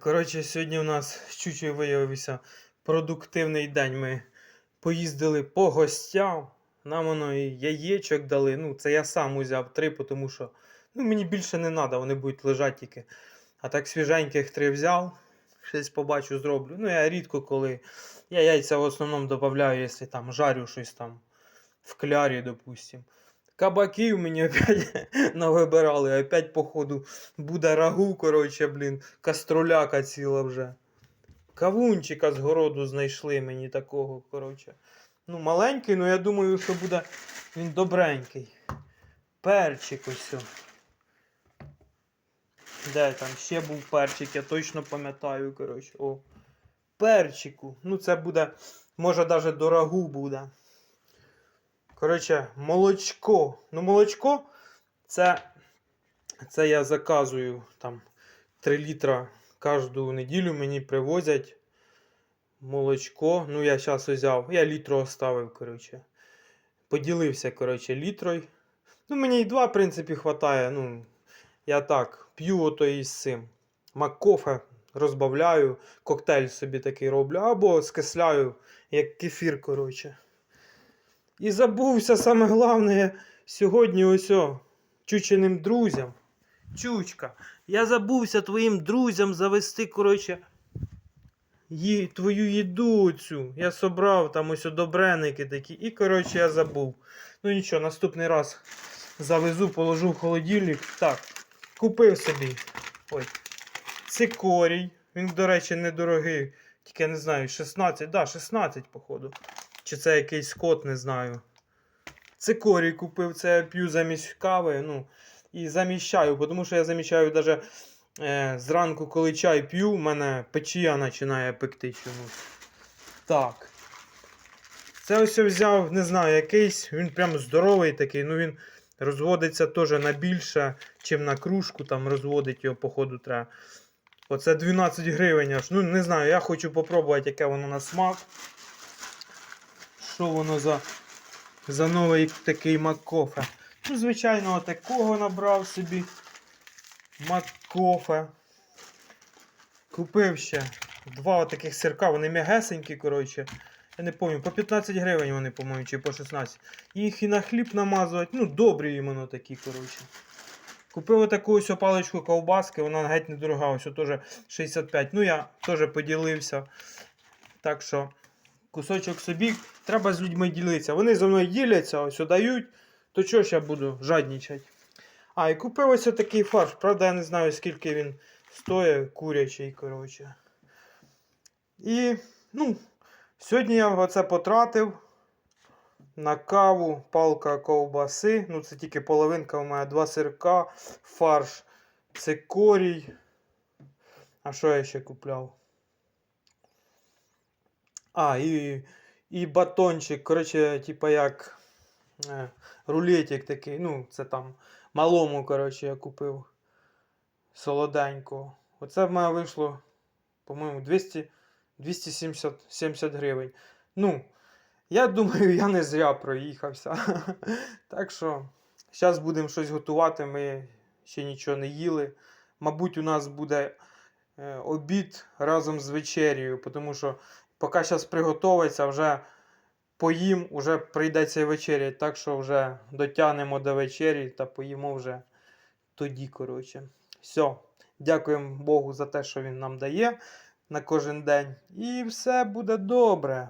Коротше, сьогодні у нас Чучою виявився продуктивний день. Ми поїздили по гостям. Нам воно і яєчок дали. Ну, це я сам узяв три, тому що ну, мені більше не треба, вони будуть лежати тільки. А так свіженьких три взяв. Щось побачу, зроблю. Ну, я рідко коли. Я яйця в основному додаю, якщо там жарю щось там в клярі, допустим. Кабаків мені опять навибирали, опять, походу, буде рагу, коротше, блін, каструляка ціла вже. Кавунчика з городу знайшли мені такого, коротше. Ну, маленький, ну я думаю, що буде він добренький. Перчик ось. Де там ще був перчик, я точно пам'ятаю, коротше. О. Перчику. Ну, це буде, може, навіть до рагу буде. Коротше, молочко. Ну, молочко це, це я заказую там 3 літра кожну неділю мені привозять молочко. Ну, я зараз взяв. Я літру оставив, коротше. Поділився, коротше, літрою. Ну, мені і два, в принципі, хватає. Ну, я так п'ю ото із цим. Маккофе розбавляю, коктейль собі такий роблю, або скисляю, як кефір, коротше. І забувся саме головне сьогодні ось чученим друзям. Чучка, я забувся твоїм друзям завести, коротше, ї, твою їду цю. Я собрав там ось о добреники такі. І, коротше, я забув. Ну нічого, наступний раз завезу, положу в холодильник. Так, купив собі. Ой. Цикорій. Він, до речі, недорогий. Тільки я не знаю, 16, да, 16, походу. Чи це якийсь кот, не знаю. Цикорій купив, це я п'ю замість кави. Ну, і заміщаю, тому що я заміщаю навіть е, зранку, коли чай п'ю, в мене печія починає пекти чомусь. Так. Це ось я взяв, не знаю, якийсь, він прям здоровий такий, ну він розводиться теж на більше, чим на кружку, там розводить його, походу, треба. Оце 12 гривень аж. Ну, не знаю, я хочу попробувати, яке воно на смак. Що воно за, за новий такий маккофе. Ну, звичайно, такого набрав собі. Маккофе. Купив ще два таких сирка, вони м'ягесенькі, коротше. Я не пам'ятаю, по 15 гривень вони, по-моєму, чи по 16. Їх і на хліб намазувати. Ну, добрі іменно такі, коротше. Купив отаку ось паличку ковбаски, вона геть недорога, ось теж 65. Ну, я теж поділився. Так що, кусочок собі, треба з людьми ділитися. Вони зі мною діляться, ось дають, то чого ж я буду жаднічати. А, і купив ось такий фарш. Правда, я не знаю, скільки він стоїть, курячий, коротше. І, ну, сьогодні я оце потратив на каву, палка ковбаси. Ну, це тільки половинка у мене, два сирка, фарш, цикорій. А що я ще купляв? А, і, і батончик, коротше, типа як е, рулетик такий. Ну, це там малому, коротше, я купив солоденького. Оце в мене вийшло, по-моєму, 200, 270 70 гривень. Ну, я думаю, я не зря проїхався. так що, зараз будемо щось готувати. Ми ще нічого не їли. Мабуть, у нас буде е, обід разом з вечерею, тому що поки зараз приготується, вже поїм, вже прийдеться вечерять. Так що вже дотягнемо до вечері та поїмо вже тоді, коротше. Все. Дякуємо Богу за те, що він нам дає на кожен день. І все буде добре.